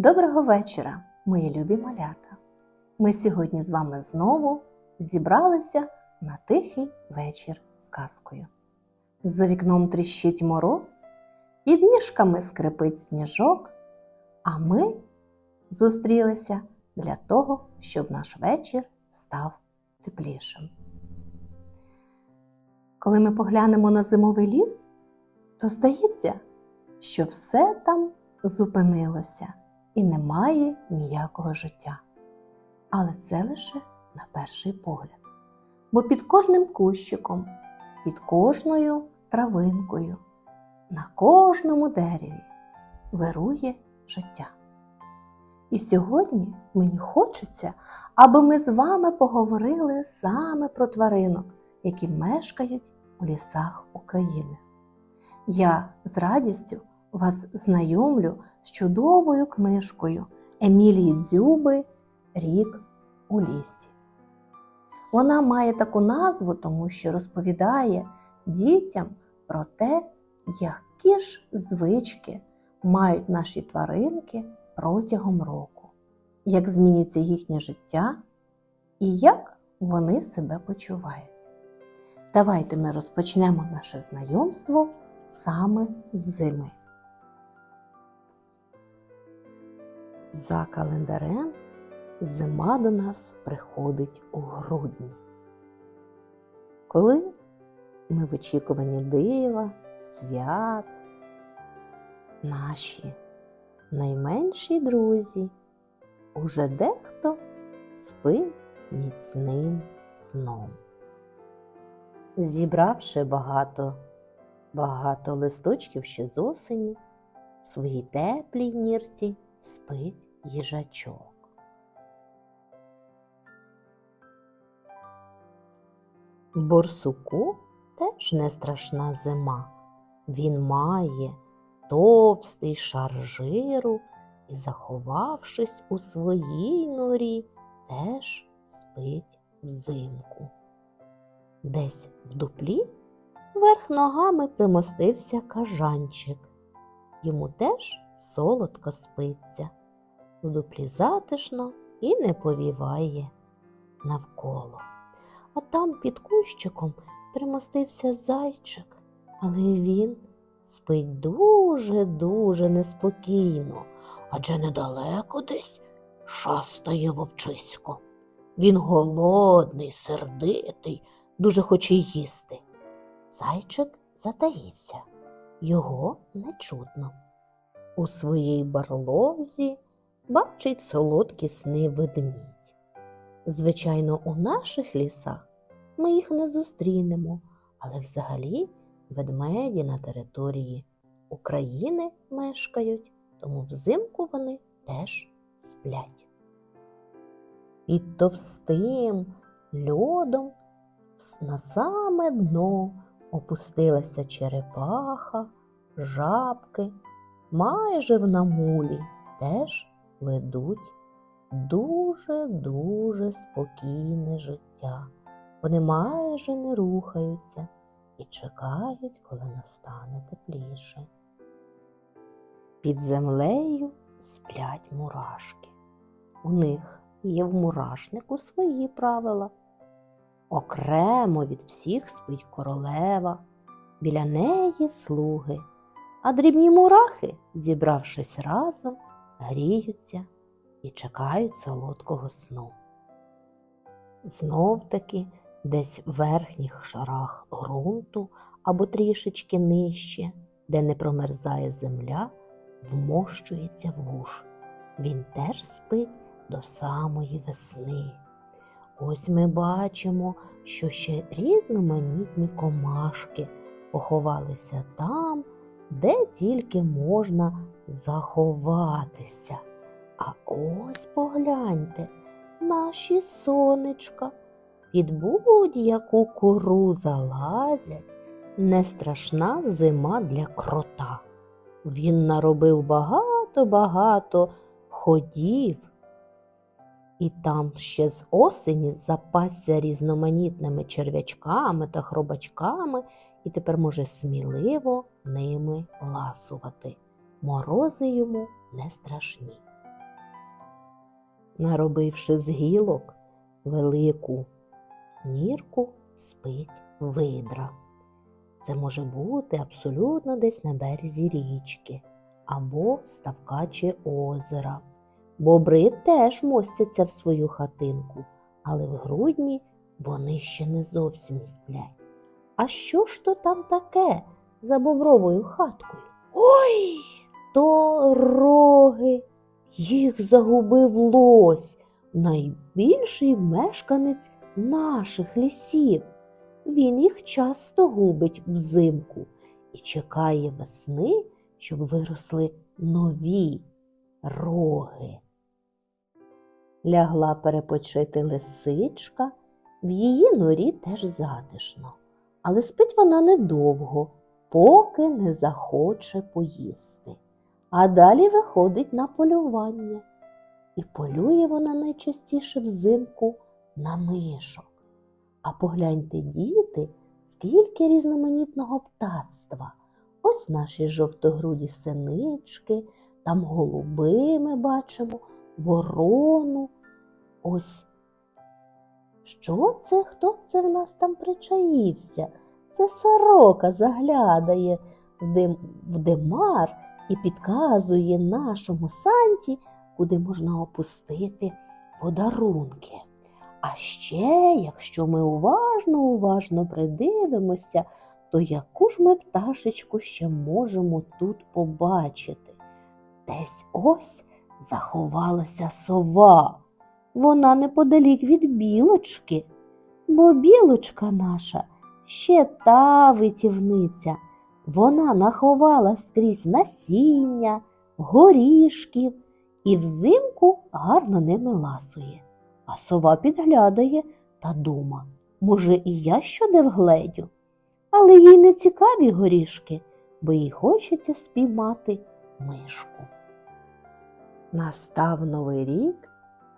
Доброго вечора, мої любі малята! Ми сьогодні з вами знову зібралися на тихий вечір з казкою. За вікном тріщить мороз, під ніжками скрипить сніжок, а ми зустрілися для того, щоб наш вечір став теплішим. Коли ми поглянемо на зимовий ліс, то здається, що все там зупинилося і немає ніякого життя. Але це лише на перший погляд. Бо під кожним кущиком, під кожною травинкою, на кожному дереві вирує життя. І сьогодні мені хочеться, аби ми з вами поговорили саме про тваринок, які мешкають у лісах України. Я з радістю вас знайомлю з чудовою книжкою Емілії Дзюби Рік у лісі. Вона має таку назву, тому що розповідає дітям про те, які ж звички мають наші тваринки протягом року, як змінюється їхнє життя і як вони себе почувають. Давайте ми розпочнемо наше знайомство саме з зими. За календарем зима до нас приходить у грудні. Коли ми в очікуванні дива, свят, наші найменші друзі, уже дехто спить міцним сном. Зібравши багато, багато листочків ще з осені, в своїй теплій нірці спить їжачок. Борсуку теж не страшна зима. Він має товстий шар жиру і, заховавшись у своїй норі, теж спить взимку. Десь в дуплі верх ногами примостився кажанчик. Йому теж солодко спиться, у дуплі затишно і не повіває навколо. А там під кущиком примостився зайчик, але він спить дуже-дуже неспокійно, адже недалеко десь шастає вовчисько. Він голодний, сердитий, дуже хоче їсти. Зайчик затаївся, його не чутно. У своїй барлозі бачить солодкі сни ведмідь. Звичайно, у наших лісах ми їх не зустрінемо, але взагалі ведмеді на території України мешкають, тому взимку вони теж сплять. Під товстим льодом на саме дно опустилася черепаха, жабки, майже в намулі теж ведуть дуже-дуже спокійне життя. Вони майже не рухаються і чекають, коли настане тепліше. Під землею сплять мурашки. У них є в мурашнику свої правила. Окремо від всіх спить королева, біля неї слуги, а дрібні мурахи, зібравшись разом, гріються і чекають солодкого сну. Знов таки десь в верхніх шарах ґрунту або трішечки нижче, де не промерзає земля, вмощується вуж. Він теж спить до самої весни. Ось ми бачимо, що ще різноманітні комашки поховалися там, де тільки можна заховатися. А ось погляньте, наші сонечка під будь-яку кору залазять, не страшна зима для крота. Він наробив багато-багато ходів, і там ще з осені запасся різноманітними черв'ячками та хробачками і тепер може сміливо ними ласувати. Морози йому не страшні. наробивши з гілок велику нірку, спить видра. Це може бути абсолютно десь на березі річки або ставка чи озера. Бобри теж мостяться в свою хатинку, але в грудні вони ще не зовсім сплять. А що ж то там таке за бобровою хаткою? Ой, то роги. Їх загубив лось, найбільший мешканець наших лісів. Він їх часто губить взимку і чекає весни, щоб виросли нові роги. Лягла перепочити лисичка, в її норі теж затишно, але спить вона недовго, поки не захоче поїсти. А далі виходить на полювання. І полює вона найчастіше взимку на мишок. А погляньте, діти, скільки різноманітного птацтва. Ось наші жовтогруді синички, там голуби ми бачимо, ворону. Ось що це? Хто це в нас там причаївся? Це сорока заглядає в, дим, в димар і підказує нашому санті, куди можна опустити подарунки. А ще, якщо ми уважно, уважно придивимося, то яку ж ми пташечку ще можемо тут побачити? Десь ось заховалася сова. Вона неподалік від білочки, бо білочка наша ще та витівниця. Вона наховала скрізь насіння, горішків і взимку гарно ними ласує. А сова підглядає та дума, може, і я щоде вгледю. Але їй не цікаві горішки, бо їй хочеться спіймати мишку. Настав новий рік,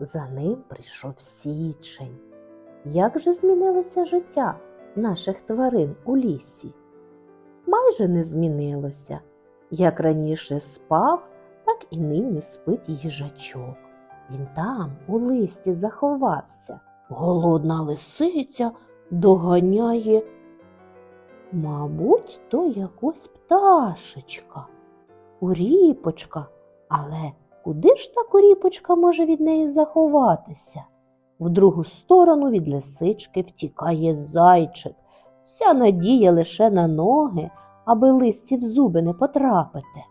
за ним прийшов січень. Як же змінилося життя наших тварин у лісі? Майже не змінилося. Як раніше спав, так і нині спить їжачок. Він там, у листі, заховався. Голодна лисиця доганяє, мабуть, то якось пташечка, куріпочка. Але куди ж та куріпочка може від неї заховатися? В другу сторону від лисички втікає зайчик. Вся надія лише на ноги, аби листі в зуби не потрапити.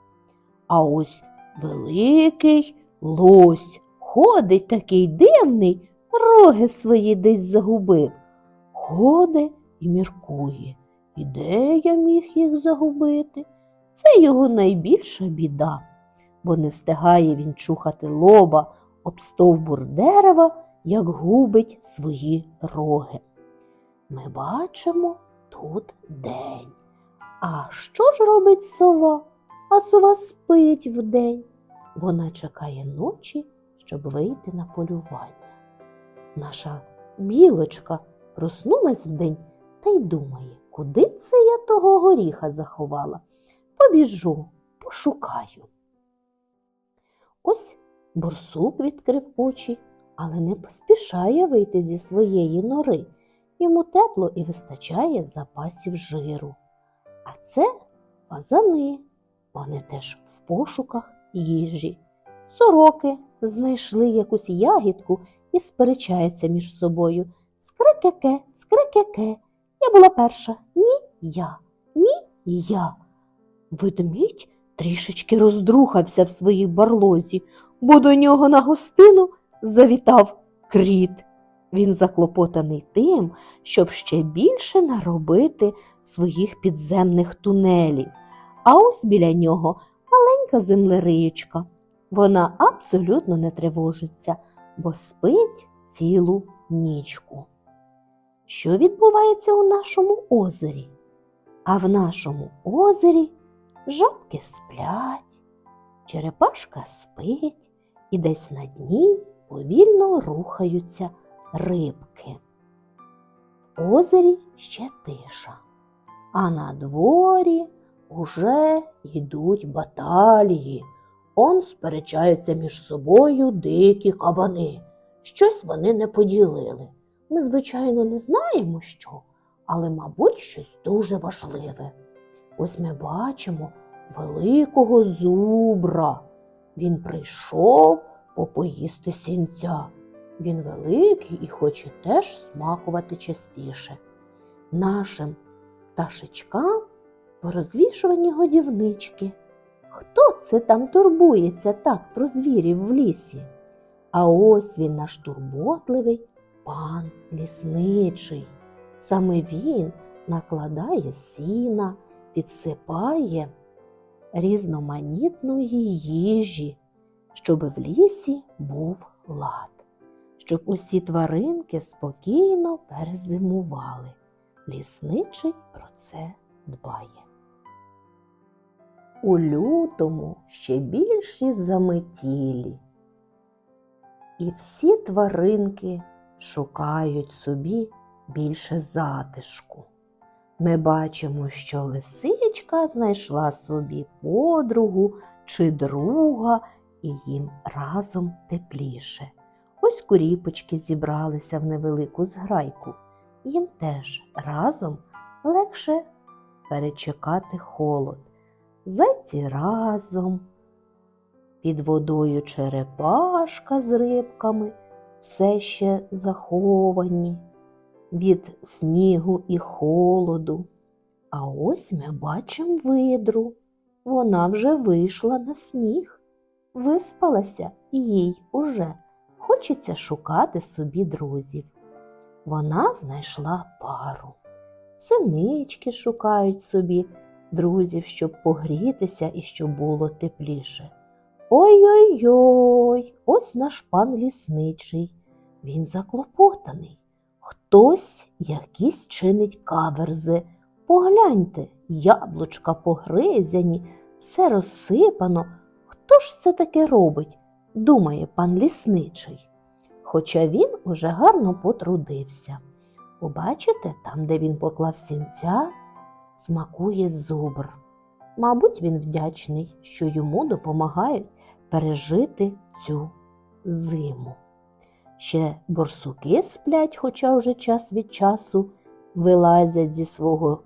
А ось великий лось ходить такий дивний, роги свої десь загубив. Ходить і міркує. І де я міг їх загубити? Це його найбільша біда, бо не встигає він чухати лоба об стовбур дерева, як губить свої роги. Ми бачимо тут день. А що ж робить сова? А сова спить вдень. Вона чекає ночі, щоб вийти на полювання. Наша білочка проснулась вдень та й думає, куди це я того горіха заховала? Побіжу, пошукаю. Ось борсук відкрив очі, але не поспішає вийти зі своєї нори. Йому тепло і вистачає запасів жиру. А це фазани. Вони теж в пошуках їжі. Сороки знайшли якусь ягідку і сперечаються між собою. Скрикеке, скрикеке. Я була перша. Ні я, ні я. Ведмідь трішечки роздрухався в своїй барлозі, бо до нього на гостину завітав кріт. Він заклопотаний тим, щоб ще більше наробити своїх підземних тунелів. А ось біля нього маленька землериючка. Вона абсолютно не тривожиться, бо спить цілу нічку. Що відбувається у нашому озері? А в нашому озері жабки сплять, черепашка спить і десь на дні повільно рухаються рибки. В озері ще тиша, а на дворі уже йдуть баталії. Он сперечаються між собою дикі кабани. Щось вони не поділили. Ми, звичайно, не знаємо що, але, мабуть, щось дуже важливе. Ось ми бачимо великого зубра. Він прийшов попоїсти сінця. Він великий і хоче теж смакувати частіше. Нашим пташечкам порозвішувані годівнички. Хто це там турбується так про звірів в лісі? А ось він наш турботливий пан лісничий. Саме він накладає сіна, підсипає різноманітної їжі, щоб в лісі був лад, щоб усі тваринки спокійно перезимували. Лісничий про це дбає. У лютому ще більші заметілі. І всі тваринки шукають собі більше затишку. Ми бачимо, що лисичка знайшла собі подругу чи друга, і їм разом тепліше. Ось куріпочки зібралися в невелику зграйку. Їм теж разом легше перечекати холод. Зайці разом, під водою черепашка з рибками все ще заховані від снігу і холоду. А ось ми бачимо видру. Вона вже вийшла на сніг, виспалася і їй уже хочеться шукати собі друзів. Вона знайшла пару. Синички шукають собі друзів, щоб погрітися і щоб було тепліше. Ой-ой-ой, ось наш пан лісничий. Він заклопотаний. Хтось якісь чинить каверзи. Погляньте, яблучка погризяні, все розсипано. Хто ж це таке робить? думає пан лісничий. Хоча він уже гарно потрудився. Побачите, там, де він поклав сінця, смакує зубр. Мабуть, він вдячний, що йому допомагають пережити цю зиму. Ще борсуки сплять, хоча вже час від часу вилазять зі свого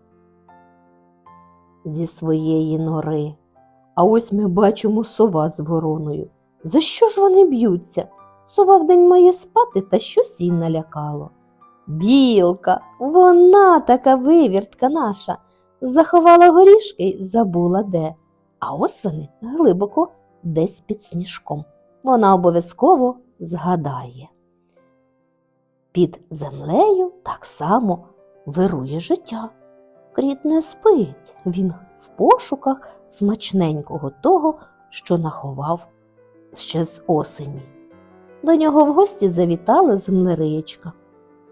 зі своєї нори. А ось ми бачимо сова з вороною. За що ж вони б'ються? Сова вдень має спати та щось їй налякало. Білка, вона така вивіртка наша, заховала горішки й забула де. А ось вони глибоко десь під сніжком. Вона обов'язково згадає. Під землею так само вирує життя. Кріт не спить, він в пошуках смачненького того, що наховав ще з осені. До нього в гості завітала землериєчка.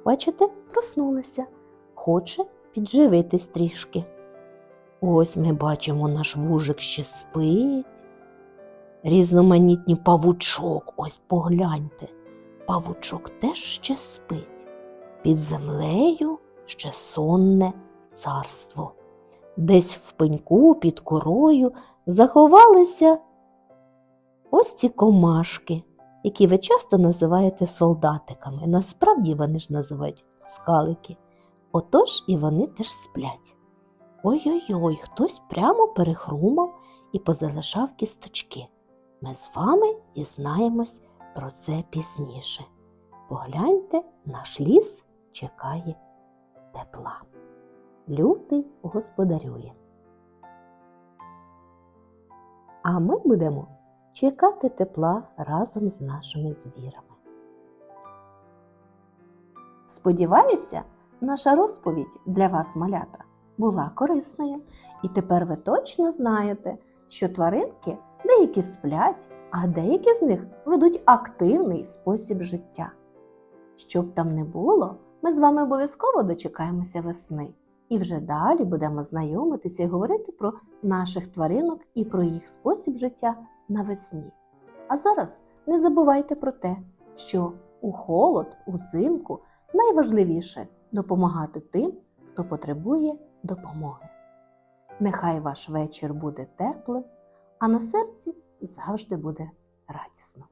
Бачите, проснулася, хоче підживитись трішки. Ось ми бачимо, наш вужик ще спить. Різноманітні павучок, ось погляньте. Павучок теж ще спить. Під землею ще сонне царство. Десь в пеньку під корою заховалися ось ці комашки, які ви часто називаєте солдатиками. Насправді вони ж називають скалики. Отож і вони теж сплять. Ой-ой-ой, хтось прямо перехрумав і позалишав кісточки. Ми з вами дізнаємось про це пізніше. Погляньте, наш ліс чекає тепла. Лютий господарює. А ми будемо чекати тепла разом з нашими звірами. Сподіваюся, наша розповідь для вас, малята, була корисною, і тепер ви точно знаєте, що тваринки деякі сплять, а деякі з них ведуть активний спосіб життя. Щоб там не було, ми з вами обов'язково дочекаємося весни і вже далі будемо знайомитися і говорити про наших тваринок і про їх спосіб життя навесні. А зараз не забувайте про те, що у холод, узимку найважливіше допомагати тим, хто потребує допомоги. Нехай ваш вечір буде теплим, а на серці завжди буде радісно.